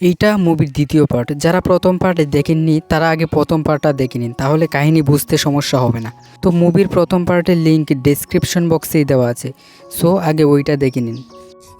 এইটা মুভির দ্বিতীয় পার্ট। যারা প্রথম পার্টে দেখেননি, তারা আগে প্রথম পার্টটা দেখে নিন, তাহলে কাহিনী বুঝতে সমস্যা হবে না। তো মুভির প্রথম পার্টের লিঙ্ক ডেসক্রিপশন বক্সেই দেওয়া আছে। সো, আগে ওইটা দেখে নিন।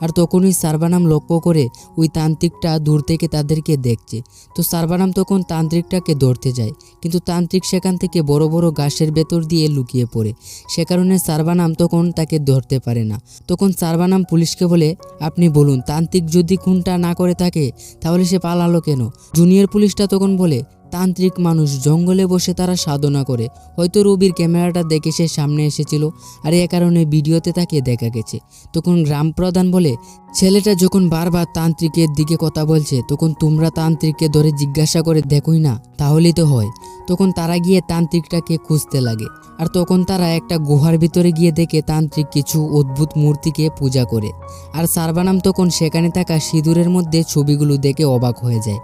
আর তখনই সার্বানাম লক্ষ্য করে ওই তান্ত্রিকটা দূর থেকে তাদেরকে দেখছে। তো সার্বানাম তখন তান্ত্রিকটাকে ধরতে যায়, কিন্তু তান্ত্রিক সেখান থেকে বড় বড় গাছের ভেতর দিয়ে লুকিয়ে পড়ে। সে কারণে সার্বানাম তখন তাকে ধরতে পারে না। তখন সার্বানাম পুলিশকে বলে, আপনি বলুন, তান্ত্রিক যদি খুনটা না করে থাকে, তাহলে সে পালালো কেন? জুনিয়র পুলিশটা তখন বলে তান্ত্রিক মানুষ জঙ্গলে বসে তারা সাধনা করে। হয়তো রবির ক্যামেরাটা দেখে সে সামনে এসেছিল, আর এ কারণে ভিডিওতে তাকে দেখা গেছে। তখন গ্রাম প্রধান বলে, ছেলেটা যখন বারবার তান্ত্রিকের দিকে কথা বলছে, তখন তোমরা তান্ত্রিককে ধরে জিজ্ঞাসা করে দেখোই না, তাহলেই তো হয়। তখন তারা গিয়ে তান্ত্রিকটাকে খুঁজতে লাগে। আর তখন তারা একটা গুহার ভিতরে গিয়ে দেখে তান্ত্রিক কিছু অদ্ভুত মূর্তিকে পূজা করে। আর সারবানাম তখন সেখানে থাকা সিঁদুরের মধ্যে ছবিগুলো দেখে অবাক হয়ে যায়।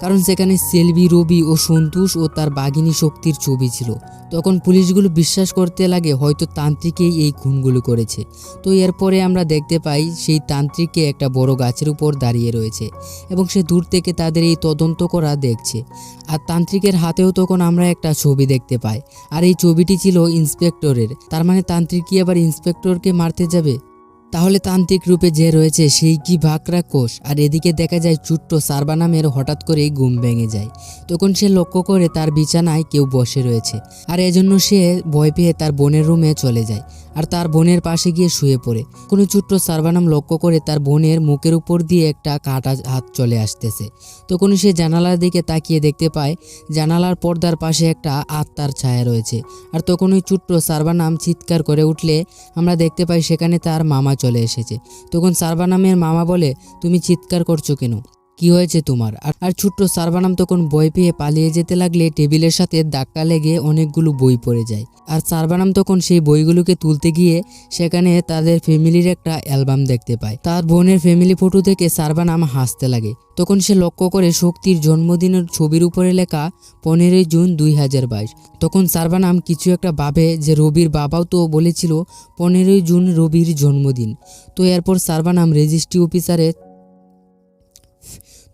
কারণ সেখানে সেলভি, রবি ও সন্তোষ ও তার বাঘিনী শক্তির ছবি ছিল। তখন পুলিশগুলো বিশ্বাস করতে লাগে হয়তো তান্ত্রিকেই এই খুনগুলো করেছে। তো এরপরে আমরা দেখতে পাই সেই তান্ত্রিককে একটা বড় গাছের উপর দাঁড়িয়ে রয়েছে এবং সে দূর থেকে তাদের এই তদন্ত করা দেখছে। আর তান্ত্রিকের হাতেও তখন আমরা একটা ছবি দেখতে পাই। আর এই ছবিটি ছিল ইন্সপেক্টরের। তার মানে তান্ত্রিক কি আবার ইন্সপেক্টরকে মারতে যাবে? তাহলে তান্ত্রিক রূপে যে রয়েছে সেই কি ভাকরা কোষ? আর এদিকে দেখা যায় চুট্ট সারবানামের হঠাৎ করেই ঘুম ভেঙে যায়। তখন সে লক্ষ্য করে তার বিছানায় কেউ বসে রয়েছে। আর এজন্য সে ভয় পেয়ে তার বোনের রুমে চলে যায়। আর তার বোনের পাশে গিয়ে শুয়ে পড়ে। কোনো চুট্ট সারবানাম লক্ষ্য করে তার বোনের মুখের উপর দিয়ে একটা কাটা হাত চলে আসতেছে। তখন সে জানালার দিকে তাকিয়ে দেখতে পায়, জানালার পর্দার পাশে একটা আত্মার ছায়া রয়েছে। আর তখন ওই চুট্ট সারবানাম চিৎকার করে উঠলে আমরা দেখতে পাই সেখানে তার মামা চলে এসেছে। তখন সারবানামের মামা বলে, তুমি চিৎকার করছ কেন? কি হয়েছে তোমার? আর ছোট্ট সারবানাম তখন বই পেয়ে পালিয়ে যেতে লাগলে টেবিলের সাথে ধাক্কা লেগে অনেকগুলো বই পড়ে যায়। আর সারবানাম তখন সেই বইগুলোকে তুলতে গিয়ে সেখানে তাদের ফ্যামিলির একটা অ্যালবাম দেখতে পায়। তার বোনের ফ্যামিলি ফটো থেকে সারবানাম হাসতে লাগে। তখন সে লক্ষ্য করে শক্তির জন্মদিনের ছবির উপরে লেখা পনেরোই জুন দুই হাজার বাইশ। তখন সারবানাম কিছু একটা ভাবে যে রবির বাবাও তো বলেছিল, পনেরোই জুন রবির জন্মদিন। তো এরপর সারবানাম রেজিস্ট্রি অফিসারে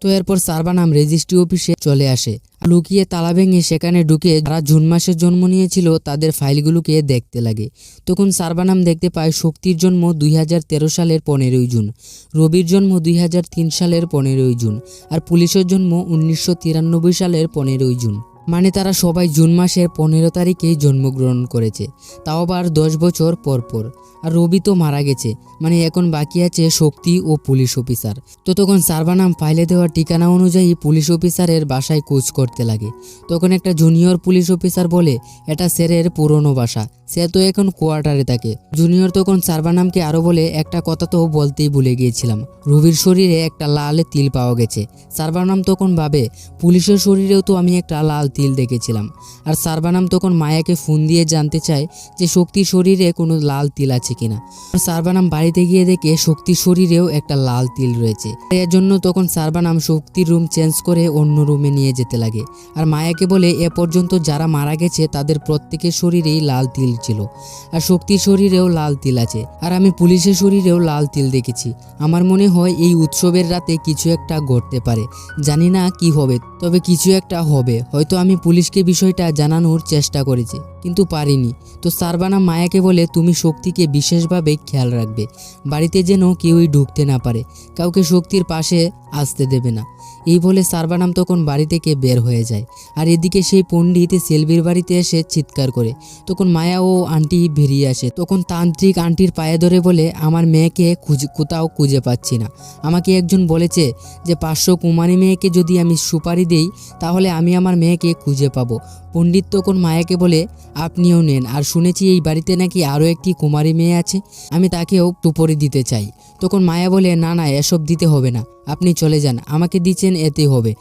তো এরপর সারবা নাম রেজিস্ট্রি অফিসে চলে আসে। লুকিয়ে তালা ভেঙে সেখানে ঢুকে যারা জুন মাসে জন্ম নিয়েছিল, তাদের ফাইলগুলোকে দেখতে লাগে। তখন সারবানাম দেখতে পায় শক্তির জন্ম দুই হাজার তেরো সালের পনেরোই জুন, রবির জন্ম দুই হাজার তিন সালের পনেরোই জুন, আর পুলিশের জন্ম উনিশশো তিরানব্বই সালের পনেরোই জুন। মানে তারা সবাই জুন মাসের পনেরো তারিখেই জন্মগ্রহণ করেছে। তাও আবার দশ বছর পর পর আর রবি তো মারা গেছে। মানে এখন বাকি আছে শক্তি ও পুলিশ অফিসার। তো তখন সারবানাম ফাইলে দেওয়া ঠিকানা অনুযায়ী পুলিশ অফিসারের বাসায় কোচ করতে লাগে। তখন একটা জুনিয়র পুলিশ অফিসার বলে, এটা স্যারের পুরনো বাসা। সে তো এখন কোয়ার্টারে থাকে। জুনিয়র তখন সারবানামকে আরও বলে, একটা কথা তো বলতেই ভুলে গিয়েছিলাম। রবির শরীরে একটা লাল তিল পাওয়া গেছে। সারবানাম তখন ভাবে, পুলিশের শরীরেও তো আমি একটা লাল তিল দেখেছিলাম। আর সারবানাম তখন মায়াকে ফোন দিয়ে জানতে চায় যে শক্তির শরীরে কোনো লাল তিল আছে কিনা। আর সারবানাম বাড়িতে গিয়ে দেখে শক্তির শরীরেও একটা লাল তিল রয়েছে। এর জন্য তখন সারবানাম শক্তির রুম চেঞ্জ করে অন্য রুমে নিয়ে যেতে লাগে। আর মায়াকে বলে, এ পর্যন্ত যারা মারা গেছে, তাদের প্রত্যেকের শরীরেই লাল তিল ছিল। আর শক্তির শরীরেও লাল তিল আছে। আর আমি পুলিশের শরীরেও লাল তিল দেখেছি। আমার মনে হয় এই উৎসবের রাতে কিছু একটা ঘটতে পারে। জানি না কি হবে, তবে কিছু একটা হবে। হয়তো আমি পুলিশকে বিষয়টা জানানোর চেষ্টা করেছি। কিন্তু পারিনি। তো সারবানা মায়াকে বলে, তুমি শক্তিকে বিশেষভাবে খেয়াল রাখবে। বাড়িতে যেন কেউই ঢুকতে না পারে। কাউকে শক্তির পাশে আসতে দেবে না। এই বলে সারবানাম তখন বাড়ি থেকে বের হয়ে যায়। আর এদিকে সেই পণ্ডিত সেলভির বাড়িতে এসে চিৎকার করে। তখন মায়া ও আন্টি বেরিয়ে আসে। তখন তান্ত্রিক আন্টির পায়ে ধরে বলে, আমার মেয়েকে খুঁজে, কোথাও খুঁজে পাচ্ছি না। আমাকে একজন বলেছে যে পাঁচশো কুমারী মেয়েকে যদি আমি সুপারি দেই, তাহলে আমি আমার মেয়েকে খুঁজে পাবো। পণ্ডিত তখন মায়াকে বলে, আপনিও নেন। আর শুনেছি এই বাড়িতে নাকি আরও একটি কুমারী মেয়ে আছে, আমি তাকেও টুপরি দিতে চাই। তখন মায়া বলে, না না, এসব দিতে হবে না। আপনি চলে যান, আমাকে দিচ্ছেন এতে হবে।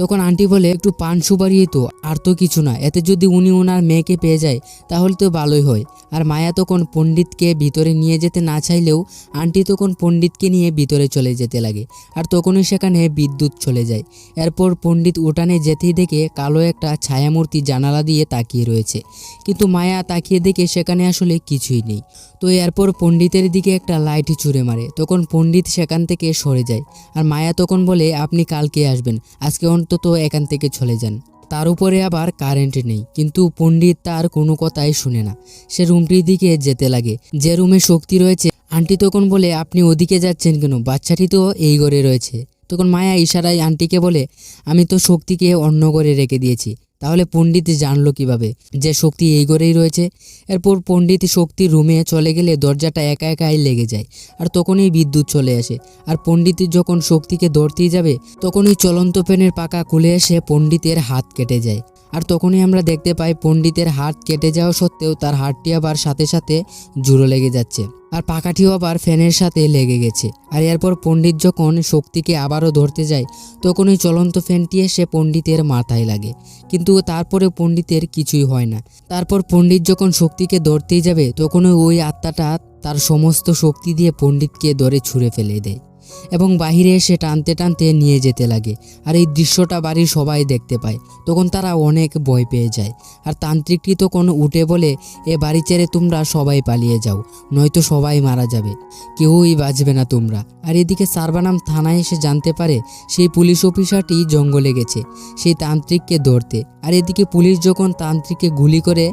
তখন আন্টি বলে, একটু পান সুপারি তো, আর তো কিছু না। এতে যদি উনি ওনার মেয়েকে পেয়ে যায়, তাহলে তো ভালোই হয়। আর মায়া তখন পণ্ডিতকে ভিতরে নিয়ে যেতে না চাইলেও আন্টি তখন পণ্ডিতকে নিয়ে ভিতরে চলে যেতে লাগে, আর তখনই সেখানে বিদ্যুৎ চলে যায়। এরপর পণ্ডিত উঠানে যেতেই দেখে কালো একটা ছায়ামূর্তি জানালা দিয়ে তাকিয়ে রয়েছে। কিন্তু মায়া তাকিয়ে দেখে সেখানে আসলে কিছুই নেই। তো এরপর পণ্ডিতের দিকে একটা লাইট ছুঁড়ে মারে, তখন পণ্ডিত সেখান থেকে সরে যায়। আর মায়া তখন বলে, আপনি কালকে আসবেন, আজকে অন্তত এখান থেকে চলে যান। তার উপরে আবার কারেন্ট নেই, কিন্তু পণ্ডিত তার কোনো কথাই শুনে না। সে রুমটির দিকে যেতে লাগে। যে রুমে শক্তি রয়েছে, আন্টি তখন বলে, আপনি ওদিকে যাচ্ছেন কেন? বাচ্চাটি তো এই ঘরে রয়েছে। তখন মায়া ইশারায় আন্টিকে বলে, আমি তো শক্তিকে অন্য ঘরে রেখে দিয়েছি। তাহলে পণ্ডিত জানলো কীভাবে যে শক্তি এই ঘরেই রয়েছে। এরপর পণ্ডিত শক্তি রুমে চলে গেলে দরজাটা একা একাই লেগে যায় আর তখনই বিদ্যুৎ চলে আসে। আর পণ্ডিত যখন শক্তিকে ধরতেই যাবে, তখনই চলন্ত পেনের পাকা খুলে এসে পণ্ডিতের হাত কেটে যায়। আর তখনই আমরা দেখতে পাই পণ্ডিতের হাত কেটে যাওয়া সত্ত্বেও তার হাতটি আবার সাথে সাথে জুড়ো লেগে যাচ্ছে। আর পাখাটিও আবার ফ্যানের সাথে লেগে গেছে। আর এরপর পণ্ডিত যখন শক্তিকে আবারও ধরতে যায় তখন ওই চলন্ত ফ্যানটি এসে পণ্ডিতের মাথায় লাগে। কিন্তু তারপরে পণ্ডিতের কিছুই হয় না। তারপর পণ্ডিত যখন শক্তিকে ধরতেই যাবে তখন ওই আত্মাটা তার সমস্ত শক্তি দিয়ে পণ্ডিতকে ধরে ছুঁড়ে ফেলে দেয়। এবং বাহিরে এসে টানতে টানতে নিয়ে যেতে লাগে। আর এই দৃশ্যটা বাড়ির সবাই দেখতে পায়। তখন তারা অনেক ভয় পেয়ে যায়। আর তান্ত্রিকটি তখন উঠে বলে, এ বাড়ি ছেড়ে তোমরা সবাই পালিয়ে যাও, নয়তো সবাই মারা যাবে। কেউই বাঁচবে না তোমরা। আর এদিকে সারবানাম থানায় এসে জানতে পারে, সেই পুলিশ অফিসারটি জঙ্গলে গেছে। সেই তান্ত্রিককে ধরতে। আর এদিকে পুলিশ যখন তান্ত্রিককে গুলি করে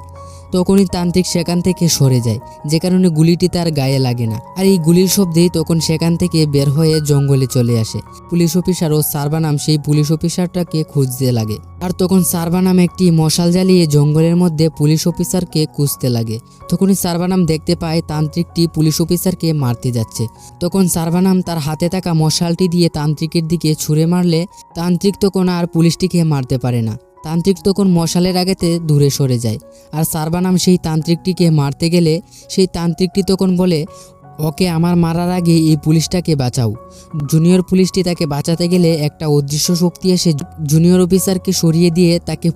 তখনই তান্ত্রিক সেখান থেকে সরে যায়, যে কারণে গুলিটি তার গায়ে লাগে না। আর এই গুলির শব্দে তখন সেখান থেকে বের হয়ে জঙ্গলে চলে আসে। পুলিশ অফিসার ও সারবানাম সেই পুলিশ অফিসারটাকে খুঁজতে লাগে। আর তখন সারবানাম একটি মশাল জ্বালিয়ে জঙ্গলের মধ্যে পুলিশ অফিসারকে খুঁজতে লাগে। তখনই সারবানাম দেখতে পায় তান্ত্রিকটি পুলিশ অফিসারকে মারতে যাচ্ছে। তখন সারবানাম তার হাতে থাকা মশালটি দিয়ে তান্ত্রিকের দিকে ছুঁড়ে মারলে, তান্ত্রিক তখন আর পুলিশটিকে মারতে পারে না। তান্ত্রিক তখন মশালের আগেতে দূরে সরে যায়। আর সারবানাম সেই তান্ত্রিকটিকে মারতে গেলে সেই তান্ত্রিকটি তখন বলে, ওকে আমার মারার আগে এই পুলিশটাকে বাঁচাও। জুনিয়র পুলিশটি তাকে বাঁচাতে গেলে একটা অদৃশ্য শক্তি এসে জুনিয়র অফিসারকে সরিয়ে দিয়ে তাকে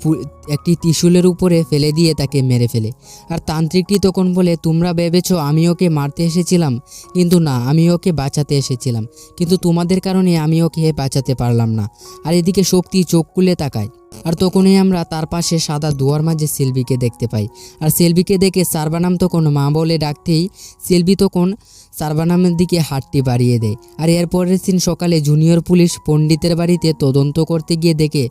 একটি ত্রিশূলের উপরে ফেলে দিয়ে তাকে মেরে ফেলে। আর তান্ত্রিকটি তখন বলে, তোমরা ভেবেছো আমি ওকে মারতে এসেছিলাম, কিন্তু না, আমি ওকে বাঁচাতে এসেছিলাম। কিন্তু তোমাদের কারণে আমি ওকে বাঁচাতে পারলাম না। আর এদিকে শক্তি চোখ খুলে তাকায়। আর তখনই আমরা তার পাশে সাদা দুয়ার মাঝে সেলভিকে দেখতে পাই। আর সেলভিকে দেখে সারবানাম তখন মা বলে ডাকতেই সেলভি তখন সারবানামের দিকে হাতটি বাড়িয়ে দেয়। আর এরপরের দিন সকালে জুনিয়র পুলিশ পণ্ডিতের বাড়িতে তদন্ত করতে গিয়ে দেখে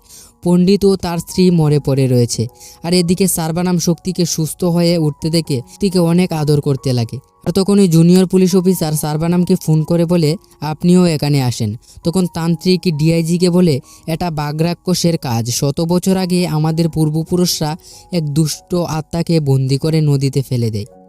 পণ্ডিত ও তার স্ত্রী মরে পড়ে রয়েছে। আর এদিকে সারবানাম শক্তিকে সুস্থ হয়ে উঠতে দেখে শক্তিকে অনেক আদর করতে লাগে। আর তখন ওই জুনিয়র পুলিশ অফিসার সারবানামকে ফোন করে বলে, আপনিও এখানে আসেন। তখন তান্ত্রিক ডিআইজিকে বলে, এটা বাগরাক্ষসের কাজ। শত বছর আগে আমাদের পূর্বপুরুষরা এক দুষ্ট আত্মাকে বন্দি করে নদীতে ফেলে দেয়।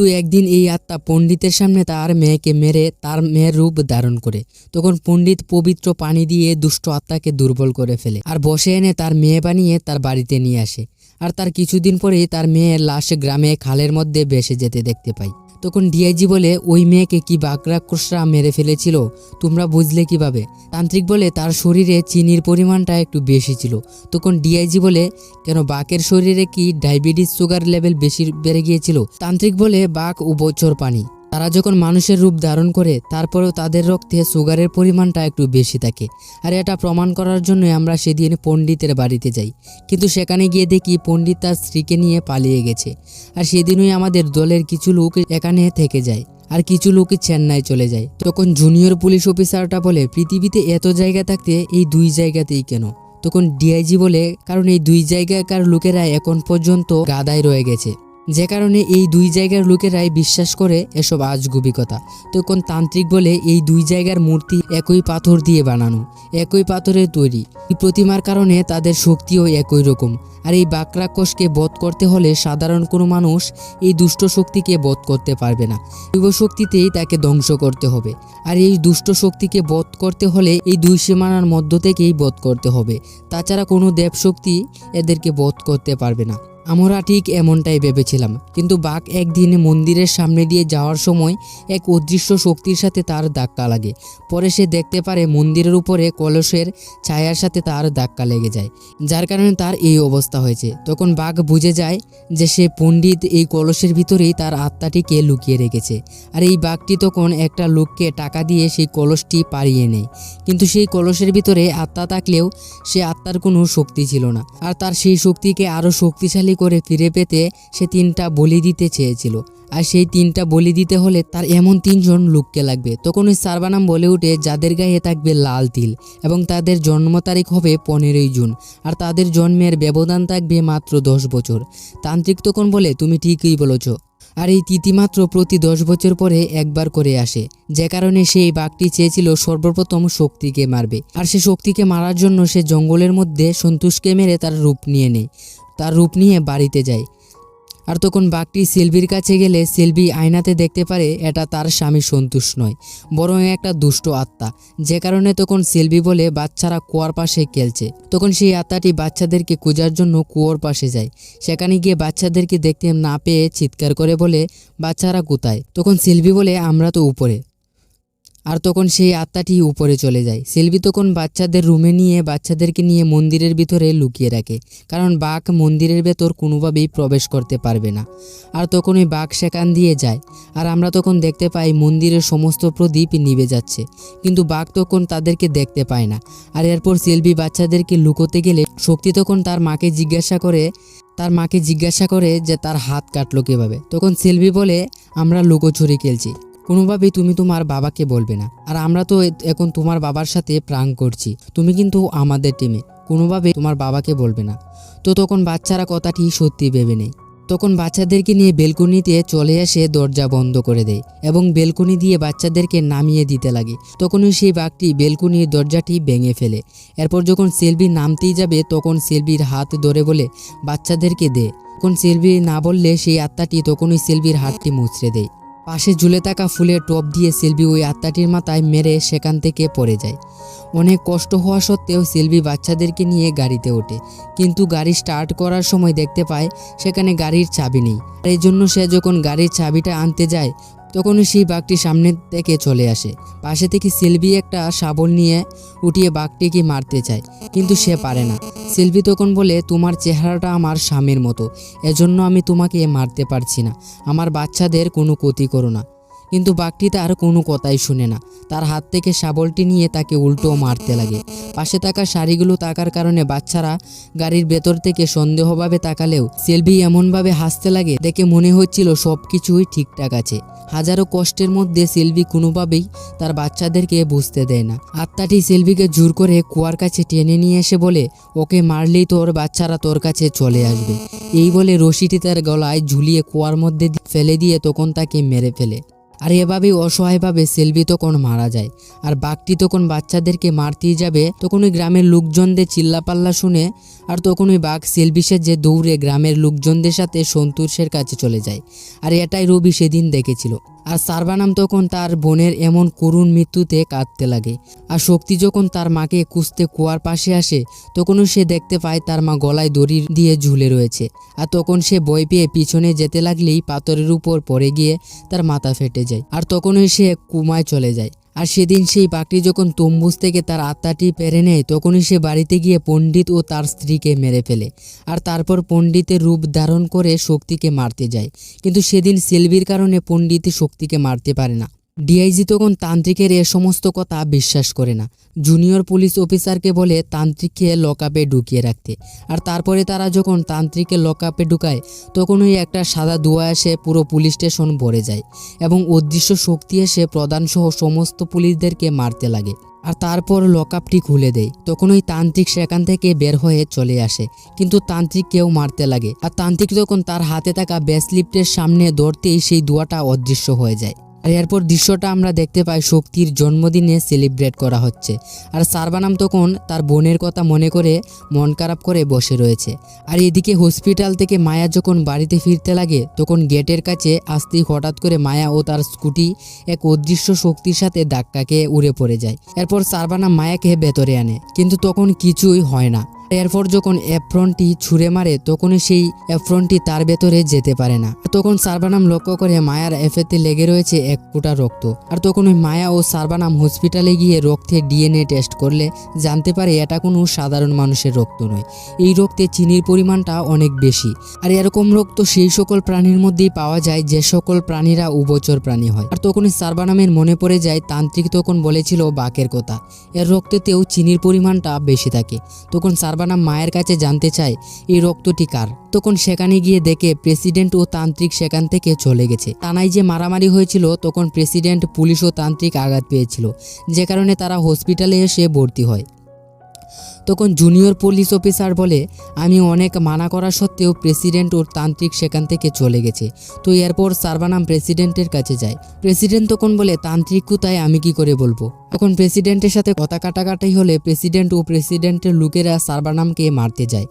তো একদিন এই আত্মা পণ্ডিতের সামনে তার মেয়েকে মেরে, তার মেয়ের রূপ ধারণ করে। তখন পণ্ডিত পবিত্র পানি দিয়ে দুষ্ট আত্মাকে দুর্বল করে ফেলে আর বসে এনে তার মেয়ে বানিয়ে তার বাড়িতে নিয়ে আসে। আর তার কিছুদিন পরেই তার মেয়ের লাশ গ্রামে খালের মধ্যে ভেসে যেতে দেখতে পাই। তখন ডিআইজি বলে, ওই মেয়েকে কি বাকরাক্ষসরা মেরে ফেলেছিল? তোমরা বুঝলে কীভাবে? তান্ত্রিক বলে, তার শরীরে চিনির পরিমাণটা একটু বেশি ছিল। তখন ডিআইজি বলে, কেন বাকের শরীরে কি ডায়াবেটিস সুগার লেভেল বেশি বেড়ে গিয়েছিল? তান্ত্রিক বলে, বাক বছর পানি। তারা যখন মানুষের রূপ ধারণ করে, তারপরেও তাদের রক্তে সুগারের পরিমাণটা একটু বেশি থাকে। আর এটা প্রমাণ করার জন্য আমরা সেদিন পণ্ডিতের বাড়িতে যাই। কিন্তু সেখানে গিয়ে দেখি পণ্ডিত তার স্ত্রীকে নিয়ে পালিয়ে গেছে। আর সেদিনই আমাদের দলের কিছু লোক এখানে থেকে যায় আর কিছু লোক চেন্নাই চলে যায়। তখন জুনিয়র পুলিশ অফিসারটা বলে, পৃথিবীতে এত জায়গা থাকতে এই দুই জায়গাতেই কেন? তখন ডিআইজি বলে, কারণ এই দুই জায়গাকার লোকেরা এখন পর্যন্ত গাদায় রয়ে গেছে। যে কারণে এই দুই জায়গার লোকেরাই বিশ্বাস করে এসব আজগুবি কথা তখন তান্ত্রিক বলে এই দুই জায়গার মূর্তি একই পাথর দিয়ে বানানো, একই পাথরের তৈরি। এই প্রতিমার কারণে তাদের শক্তিও একই রকম। আর এই বাকরাক্ষসকে বধ করতে হলে সাধারণ কোনো মানুষ এই দুষ্ট শক্তিকে বধ করতে পারবে না। দৈব শক্তিতেই তাকে ধ্বংস করতে হবে। আর এই দুষ্ট শক্তিকে বধ করতে হলে এই দুই সীমানার মধ্য থেকেই বধ করতে হবে। তাছাড়া কোনো দেবশক্তি এদেরকে বধ করতে পারবে না। আমরা ঠিক এমনটাই ভেবেছিলাম। কিন্তু বাঘ একদিন মন্দিরের সামনে দিয়ে যাওয়ার সময় এক অদৃশ্য শক্তির সাথে তার ধাক্কা লাগে। পরে সে দেখতে পারে মন্দিরের উপরে কলসের ছায়ার সাথে তার ধাক্কা লেগে যায়। যার কারণে তার এই অবস্থা হয়েছে। তখন বাঘ বুঝে যায় যে সে পণ্ডিত এই কলসের ভিতরেই তার আত্মাটিকে লুকিয়ে রেখেছে। আর এই বাঘটি তখন একটা লোককে টাকা দিয়ে সেই কলসটি পাড়িয়ে নেয়। কিন্তু সেই কলসের ভিতরে আত্মা থাকলেও সে আত্মার কোনো শক্তি ছিল না। আর তার সেই শক্তিকে আরও শক্তিশালী করে ফিরে পেতে সে তিনটা বলি দিতে চেয়েছিল। আর সেই তিনটা বলি দিতে হলে তার এমন তিনজন লোককে লাগবে। তখন ওই সারবানাম বলে উঠে যাদের গায়ে থাকবে লাল তিল এবং তাদের জন্ম তারিখ হবে পনেরোই জুন আর তাদের জন্মের ব্যবধান থাকবে মাত্র দশ বছর। তান্ত্রিক তখন বলে, তুমি ঠিকই বলেছ। আর এই তিথিমাত্র প্রতি দশ বছর পরে একবার করে আসে। যে কারণে সেই বাঘটি চেয়েছিল সর্বপ্রথম শক্তিকে মারবে। আর সে শক্তিকে মারার জন্য সে জঙ্গলের মধ্যে সন্তুষকে মেরে তার রূপ নিয়ে নেয়। তার রূপ নিয়ে বাড়িতে যায়। আর তখন বাঘটি সেলভির কাছে গেলে সেলভি আয়নাতে দেখতে পারে এটা তার স্বামী সন্তুষ নয়, বরং একটা দুষ্ট আত্মা। যে কারণে তখন সেলভি বলে, বাচ্চারা কুয়ার পাশে খেলছে। তখন সেই আত্মাটি বাচ্চাদেরকে খোঁজার জন্য কুয়োর পাশে যায়। সেখানে গিয়ে বাচ্চাদেরকে দেখতে না পেয়ে চিৎকার করে বলে, বাচ্চারা কোথায়? তখন সেলভি বলে, আমরা তো উপরে। আর তখন সেই আত্মাটি উপরে চলে যায়। সেলভি তখন বাচ্চাদের রুমে নিয়ে বাচ্চাদেরকে নিয়ে মন্দিরের ভিতরে লুকিয়ে রাখে, কারণ বাঘ মন্দিরের ভেতর কোনোভাবেই প্রবেশ করতে পারবে না। আর তখন ওই বাঘ সেখান দিয়ে যায়, আর আমরা তখন দেখতে পাই মন্দিরের সমস্ত প্রদীপ নিভে যাচ্ছে। কিন্তু বাঘ তখন তাদেরকে দেখতে পায় না। আর এরপর সেলভি বাচ্চাদেরকে লুকোতে গেলে শক্তি তখন তার মাকে জিজ্ঞাসা করে, তার মাকে জিজ্ঞাসা করে যে তার হাত কাটলো কীভাবে। তখন সেলভি বলে, আমরা লুকোচুরি খেলছি। কোনোভাবেই তুমি তোমার বাবাকে বলবে না। আর আমরা তো এখন তোমার বাবার সাথে প্রাং করছি। তুমি কিন্তু আমাদের টিমে কোনোভাবেই তোমার বাবাকে বলবে না। তো তখন বাচ্চারা কথাটি সত্যি ভেবে নেয়। তখন বাচ্চাদেরকে নিয়ে বেলকনিতে চলে এসে দরজা বন্ধ করে দেয় এবং বেলকনি দিয়ে বাচ্চাদেরকে নামিয়ে দিতে লাগে। তখনই সেই বাঘটি বেলকনির দরজাটি ভেঙে ফেলে। এরপর যখন সেলভি নামতেই যাবে, তখন সেলভির হাত ধরে বলে, বাচ্চাদেরকে দে। তখন সেলভি না বললে সেই আত্মাটি তখনই সেলভির হাতটি মুচড়ে দেয়। পাশে ঝুলে থাকা ফুলের টপ দিয়ে সেলভি ওই আত্মাটির মাথায় মেরে সেখান থেকে পড়ে যায়। অনেক কষ্ট হওয়া সত্ত্বেও সেলভি বাচ্চাদেরকে নিয়ে গাড়িতে ওঠে, কিন্তু গাড়ি স্টার্ট করার সময় দেখতে পায় সেখানে গাড়ির চাবি নেই। এই জন্য সে যখন গাড়ির চাবিটা আনতে যায় তখনই সেই বাঘটি সামনের থেকে চলে আসে। পাশে থেকে সেলভি একটা শাবল নিয়ে উঠিয়ে বাঘটিকে মারতে চায়, কিন্তু সে পারে না। সেলভি তখন বলে, তোমার চেহারাটা আমার স্বামীর মতো। এজন্য আমি তোমাকে মারতে পারছি না। আমার বাচ্চাদের কোনো ক্ষতি করো না। কিন্তু বাঘটি তার কোনো কথাই শুনে না। তার হাত থেকে শাবলটি নিয়ে তাকে উল্টো মারতে লাগে। পাশে থাকা শাড়িগুলো তাকার কারণে বাচ্চারা গাড়ির ভেতর থেকে সন্দেহভাবে তাকালেও সেলভি এমনভাবে হাসতে লাগে, দেখে মনে হচ্ছিল সব কিছুই ঠিকঠাক আছে। হাজারো কষ্টের মধ্যে সেলভি কোনোভাবেই তার বাচ্চাদেরকে বুঝতে দেয় না। আত্মাটি সেলভিকে জোর করে কুয়ার কাছে টেনে নিয়ে এসে বলে, ওকে মারলেই তোর বাচ্চারা তোর কাছে চলে আসবে। এই বলে রশিটি তার গলায় ঝুলিয়ে কুয়ার মধ্যে ফেলে দিয়ে তখন তাকে মেরে ফেলে। আর এভাবেই অসহায়ভাবে সেলভি তখন মারা যায়। আর বাঘটি তখন বাচ্চাদেরকে মারতেই যাবে। তখন ওই গ্রামের লোকজনদের চিল্লাপাল্লা শুনে আর তখন ওই বাঘ সেলভিসের যে দৌড়ে গ্রামের লোকজনদের সাথে সন্তোষের কাছে চলে যায়। আর এটাই রবি সেদিন দেখেছিল। আর সারবানাম তখন তার বোনের এমন করুণ মৃত্যুতে কাঁদতে লাগে। আর শক্তি যখন তার মাকে কুঁচতে কুয়ার পাশে আসে, তখনও সে দেখতে পায় তার মা গলায় দড়ি দিয়ে ঝুলে রয়েছে। আর তখন সে বই পেয়ে পিছনে যেতে লাগলেই পাথরের উপর পড়ে গিয়ে তার মাথা ফেটে যায়। আর তখনই সে কুমায় চলে যায়। আর সেদিন সেই পাখি যখন তম্বুজ থেকে তার আত্মাটি পেরে নেয়, তখনই সে বাড়িতে গিয়ে পণ্ডিত ও তার স্ত্রীকে মেরে ফেলে। আর তারপর পণ্ডিতের রূপ ধারণ করে শক্তিকে মারতে যায়। কিন্তু সেদিন সেলভির কারণে পণ্ডিত শক্তিকে মারতে পারে না। ডিআইজি তখন তান্ত্রিকের এ সমস্ত কথা বিশ্বাস করে না। জুনিয়র পুলিশ অফিসারকে বলে তান্ত্রিককে লকআপে ঢুকিয়ে রাখতে। আর তারপরে তারা যখন তান্ত্রিককে লকআপে ঢুকায় তখন ওই একটা সাদা ধোঁয়া এসে পুরো পুলিশ স্টেশন ভরে যায় এবং অদৃশ্য শক্তি এসে প্রধানসহ সমস্ত পুলিশদেরকে মারতে লাগে। আর তারপর লকআপটি খুলে দেয়। তখন ওই তান্ত্রিক সেখান থেকে বের হয়ে চলে আসে। কিন্তু তান্ত্রিক কেউ মারতে লাগে। আর তান্ত্রিক তখন তার হাতে থাকা ব্যাসলিপ্টের সামনে ধরতেই সেই দোয়াটা অদৃশ্য হয়ে যায়। আর এরপর দৃশ্যটা আমরা দেখতে পাই শক্তির জন্মদিনে সেলিব্রেট করা হচ্ছে। আর সারবানাম তখন তার বোনের কথা মনে করে মন খারাপ করে বসে রয়েছে। আর এদিকে হসপিটাল থেকে মায়া যখন বাড়িতে ফিরতে লাগে, তখন গেটের কাছে আসতেই হঠাৎ করে মায়া ও তার স্কুটি এক অদৃশ্য শক্তির সাথে ধাক্কাকে উড়ে পড়ে যায়। এরপর সারবানাম মায়াকে ভেতরে আনে, কিন্তু তখন কিছুই হয় না। এরপর যখন অ্যাপ্রনটি ছুঁড়ে মারে, তখনই সেই অ্যাপ্রনটি তার ভেতরে যেতে পারে না। তখন সার্বানাম লক্ষ্য করে মায়ার এফেতে লেগে রয়েছে এক ফুটা রক্ত। আর তখন ওই মায়া ও সার্বানাম হসপিটালে গিয়ে রক্তে ডিএনএ টেস্ট করলে জানতে পারে এটা কোনো সাধারণ মানুষের রক্ত নয়। এই রক্তে চিনির পরিমাণটা অনেক বেশি। আর এরকম রক্ত সেই সকল প্রাণীর মধ্যেই পাওয়া যায়, যে সকল প্রাণীরা উভচর প্রাণী হয়। আর তখনই সার্বানামের মনে পড়ে যায়, তান্ত্রিক তখন বলেছিল বাকের কথা। এর রক্তেতেও চিনির পরিমাণটা বেশি থাকে। তখন সার্বানাম মায়ের কাছে জানতে চায়, এই রক্তটি কার? তখন সেখানে গিয়ে দেখে প্রেসিডেন্ট ও তান্ত্রিক সেখান থেকে চলে গেছে। টানাই যে মারামারি হয়েছিল, তখন প্রেসিডেন্ট, পুলিশ ও তান্ত্রিক আঘাত পেয়েছিল, যে কারণে তারা হসপিটালে এসে ভর্তি হয়। তখন জুনিয়র পুলিশ অফিসার বলে, আমি অনেক মানা করা সত্ত্বেও প্রেসিডেন্ট ও তান্ত্রিক সেখান থেকে চলে গেছে। তো এরপর সার্বানাম প্রেসিডেন্টের কাছে যায়। প্রেসিডেন্ট তখন বলে, তান্ত্রিক কোথায়? আমি কি করে বলব? তখন প্রেসিডেন্টের সাথে কথা কাটাকাটি হলে প্রেসিডেন্ট ও প্রেসিডেন্টের লোকেরা সার্বানামকে মারতে যায়।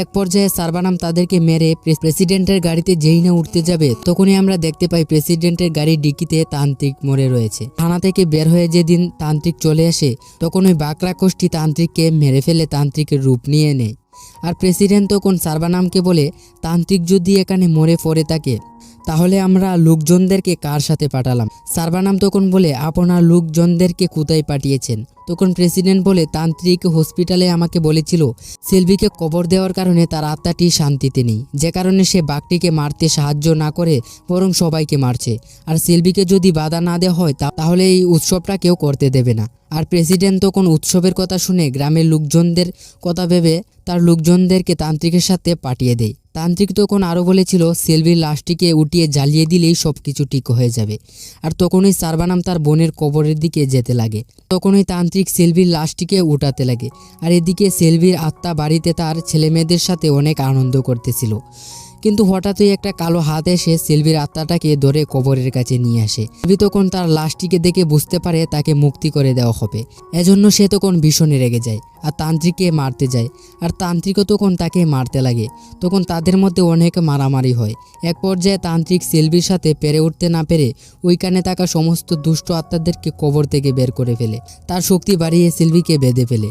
এক পর্যায়ে সার্বানাম তাদেরকে মেরে প্রেসিডেন্টের গাড়িতে যেই না উঠতে যাবে, তখনই আমরা দেখতে পাই প্রেসিডেন্টের গাড়ি ডিকিতে তান্ত্রিক মরে রয়েছে। থানা থেকে বের হয়ে যেদিন তান্ত্রিক চলে আসে তখন ওই বাকরা কোষ্ঠী তান্ত্রিককে মেরে ফেলে, তান্ত্রিকের রূপ নিয়ে নেয়। আর প্রেসিডেন্ট তখন সার্বানামকে বলে, তান্ত্রিক যদি এখানে মরে পড়ে থাকে তাহলে আমরা লোকজনদেরকে কার সাথে পাঠালাম? সার্বানাম তখন বলে, আপনার লোকজনদেরকে কোথায় পাঠিয়েছেন? তখন প্রেসিডেন্ট বলে, তান্ত্রিক হসপিটালে আমাকে বলেছিল, সেলভিকে কবর দেওয়ার কারণে তার আত্মাটি শান্তিতে নেই। যে কারণে সে বাঘটিকে মারতে সাহায্য না করে, বরং সবাইকে মারছে। আর সেলভিকে যদি বাধা না দেওয়া হয় তাহলে এই উৎসবটা কেউ করতে দেবে না। আর প্রেসিডেন্ট তখন উৎসবের কথা শুনে গ্রামের লোকজনদের কথা ভেবে, তার লোকজনদেরকে তান্ত্রিকের সাথে পাঠিয়ে দেয়। তান্ত্রিক তখন আরও বলেছিল, সেলভির লাশটিকে উঠিয়ে জ্বালিয়ে দিলেই সব কিছু ঠিক হয়ে যাবে। আর তখনই সারবানাম তার বোনের কবরের দিকে যেতে লাগে। তখনই তান্ত্রিক সেলভির লাশটিকে উঠাতে লাগে। আর এদিকে সেলভির আত্মা বাড়িতে তার ছেলেমেয়েদের সাথে অনেক আনন্দ করতেছিল। কিন্তু হঠাৎই একটা কালো হাত এসে সেলভির আত্মাটাকে ধরে কবরের কাছে নিয়ে আসে। সেলভি তখন তার লাশটিকে দেখে বুঝতে পারে তাকে মুক্তি করে দেওয়া হবে। এজন্য সে তখন ভীষণে রেগে যায় আর তান্ত্রিককে মারতে যায়। আর তান্ত্রিকও তখন তাকে মারতে লাগে। তখন তাদের মধ্যে অনেক মারামারি হয়। এক পর্যায়ে তান্ত্রিক সেলভির সাথে পেরে উঠতে না পেরে ওইখানে থাকা সমস্ত দুষ্ট আত্মাদেরকে কবর থেকে বের করে ফেলে। তার শক্তি বাড়িয়ে সেলভিকে বেঁধে ফেলে।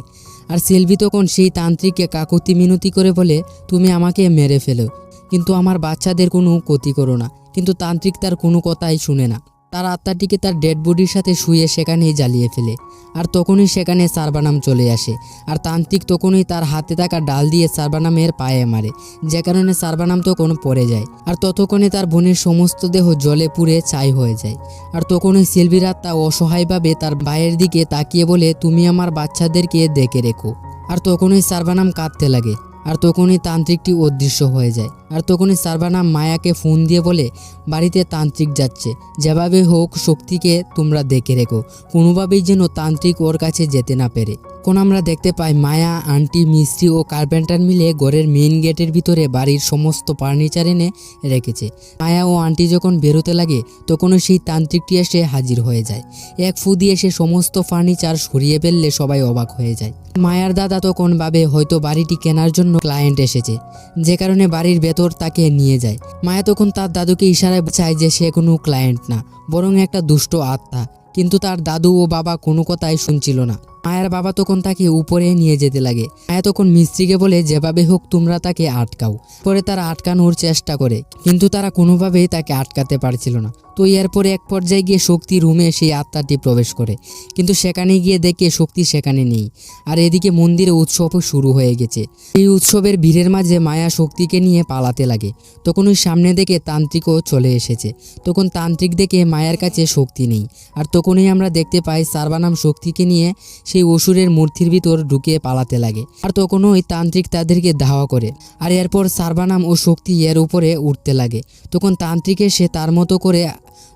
আর সেলভি তখন সেই তান্ত্রিককে কাকুতি মিনতি করে বলে, তুমি আমাকে মেরে ফেলো। কিন্তু আমার বাচ্চাদের কোনো ক্ষতি করো না। কিন্তু তান্ত্রিক তার কোনো কথাই শুনে না। তার আত্মাটিকে তার ডেড বডির সাথে শুয়ে সেখানেই জ্বালিয়ে ফেলে। আর তখনই সেখানে সার্বানাম চলে আসে। আর তান্ত্রিক তখনই তার হাতে থাকা ডাল দিয়ে সার্বানামের পায়ে মারে। যে কারণে সার্বানাম তখন পড়ে যায়। আর ততক্ষণে তার বোনের সমস্ত দেহ জলে পুড়ে ছাই হয়ে যায়। আর তখনই সেলভির আত্মা অসহায়ভাবে তার ভাইয়ের দিকে তাকিয়ে বলে, তুমি আমার বাচ্চাদেরকে দেখে রেখো। আর তখনই সার্বানাম কাঁদতে লাগে। আর তখনই তান্ত্রিকটি অদৃশ্য হয়ে যায়। আর তখনই সার্বানাম মায়াকে ফোন দিয়ে বলে, বাড়িতে তান্ত্রিক যাচ্ছে। যেভাবে হোক শক্তিকে তোমরা দেখে রেখো। কোনোভাবেই যেন তান্ত্রিক ওর কাছে যেতে না পেরে। কোন আমরা দেখতে পাই মায়া, আন্টি, মিস্ত্রি ও কার্পেন্টার মিলে ঘরের মেইন গেটের ভিতরে বাড়ির সমস্ত ফার্নিচার এনে রেখেছে। মায়া ও আন্টি যখন বেরোতে লাগে তখনও সেই তান্ত্রিকটি এসে হাজির হয়ে যায়। এক ফু দিয়ে সে সমস্ত ফার্নিচার সরিয়ে ফেললে সবাই অবাক হয়ে যায়। মায়ার দাদা তখন ভাবে, হয়তো বাড়িটি কেনার জন্য ক্লায়েন্ট এসেছে। যে কারণে বাড়ির ভেতর তাকে নিয়ে যায়। মায়া তখন তার দাদুকে ইশারায় চায় যে সে কোনো ক্লায়েন্ট না, বরং একটা দুষ্ট আত্মা। কিন্তু তার দাদু ও বাবা কোনো কথাই শুনছিল না। মায়ের বাবা তখন তাকে উপরে নিয়ে যেতে লাগে। আয়া তখন মিস্ত্রিকে বলে, যেভাবে হোক তোমরা তাকে আটকাও। পরে তারা আটকানোর চেষ্টা করে, কিন্তু তারা কোনোভাবেই তাকে আটকাতে পারছিল না। তো এরপরে এক পর্যায়ে গিয়ে শক্তি রুমে সেই আত্মাটি প্রবেশ করে, কিন্তু সেখানে গিয়ে দেখে শক্তি সেখানে নেই। আর এদিকে মন্দিরে উৎসবও শুরু হয়ে গেছে। এই উৎসবের ভিড়ের মাঝে মায়া শক্তিকে নিয়ে পালাতে লাগে। তখন ওই সামনে দেখে তান্ত্রিকও চলে এসেছে। তখন তান্ত্রিক দেখে মায়ার কাছে শক্তি নেই। আর তখনই আমরা দেখতে পাই সার্বানাম শক্তিকে নিয়ে সেই অসুরের মূর্তির ভিতর ঢুকে পালাতে লাগে। আর তখন ওই তান্ত্রিক তাদেরকে ধাওয়া করে। আর এরপর সার্বানাম ও শক্তি এর উপরে উঠতে লাগে। তখন তান্ত্রিকের সে তার মতো করে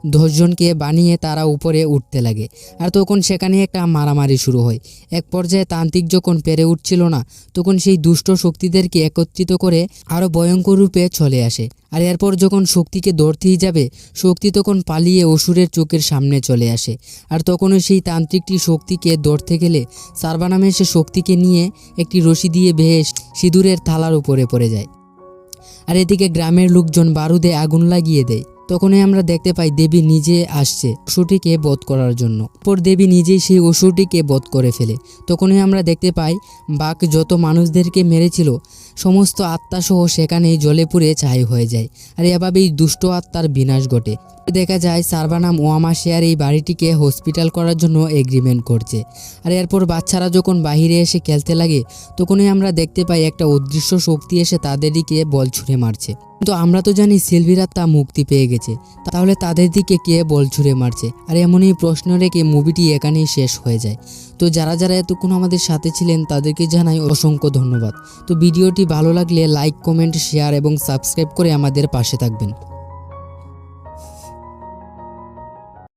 দশজনকে বানিয়ে তারা উপরে উঠতে লাগে। আর তখন সেখানে একটা মারামারি শুরু হয়। এক পর্যায়ে তান্ত্রিক যখন পেরে উঠছিল না, তখন সেই দুষ্ট শক্তিদেরকে একত্রিত করে আরও ভয়ঙ্কর রূপে চলে আসে। আর এরপর যখন শক্তিকে ধরতেই যাবে, শক্তি তখন পালিয়ে অসুরের চোখের সামনে চলে আসে। আর তখনও সেই তান্ত্রিকটি শক্তিকে ধরতে গেলে সার্বানামে সে শক্তিকে নিয়ে একটি রশি দিয়ে বেহে সিঁদুরের থালার উপরে পড়ে যায়। আর এদিকে গ্রামের লোকজন বারুদে আগুন লাগিয়ে দেয়। তখনই আমরা দেখতে পাই দেবী নিজে আসছে অসুরটিকে বধ করার জন্য। পর দেবী নিজেই সেই অসুরটিকে বধ করে ফেলে। তখনই আমরা দেখতে পাই বাঘ যত মানুষদেরকে মেরেছিল, সমস্ত আত্মাসহ সেখানেই জলে পুড়ে ছাই হয়ে যায়। আর এভাবেই দুষ্ট আত্মার বিনাশ ঘটে। দেখা যায় সারবানাম ও আমাশিয়ার এই বাড়িটিকে হসপিটাল করার জন্য এগ্রিমেন্ট করছে। আর এরপর বাচ্চারা যখন বাইরে এসে খেলতে লাগে, তখনই আমরা দেখতে পাই একটা অদৃশ্য শক্তি এসে তাদেরকে বল ছুঁড়ে মারছে। কিন্তু আমরা তো জানি সিলভিরা তা মুক্তি পেয়ে গেছে। তাহলে তাদের দিকে কে বল ছুঁড়ে মারছে? আর এমনই প্রশ্ন রেখে মুভিটি এখানেই শেষ হয়ে যায়। তো যারা যারা এতক্ষণ আমাদের সাথে ছিলেন, তাদেরকে জানাই অসংখ্য ধন্যবাদ। তো ভিডিওটি ভালো লাগলে লাইক, কমেন্ট, শেয়ার এবং সাবস্ক্রাইব করে আমাদের পাশে থাকবেন।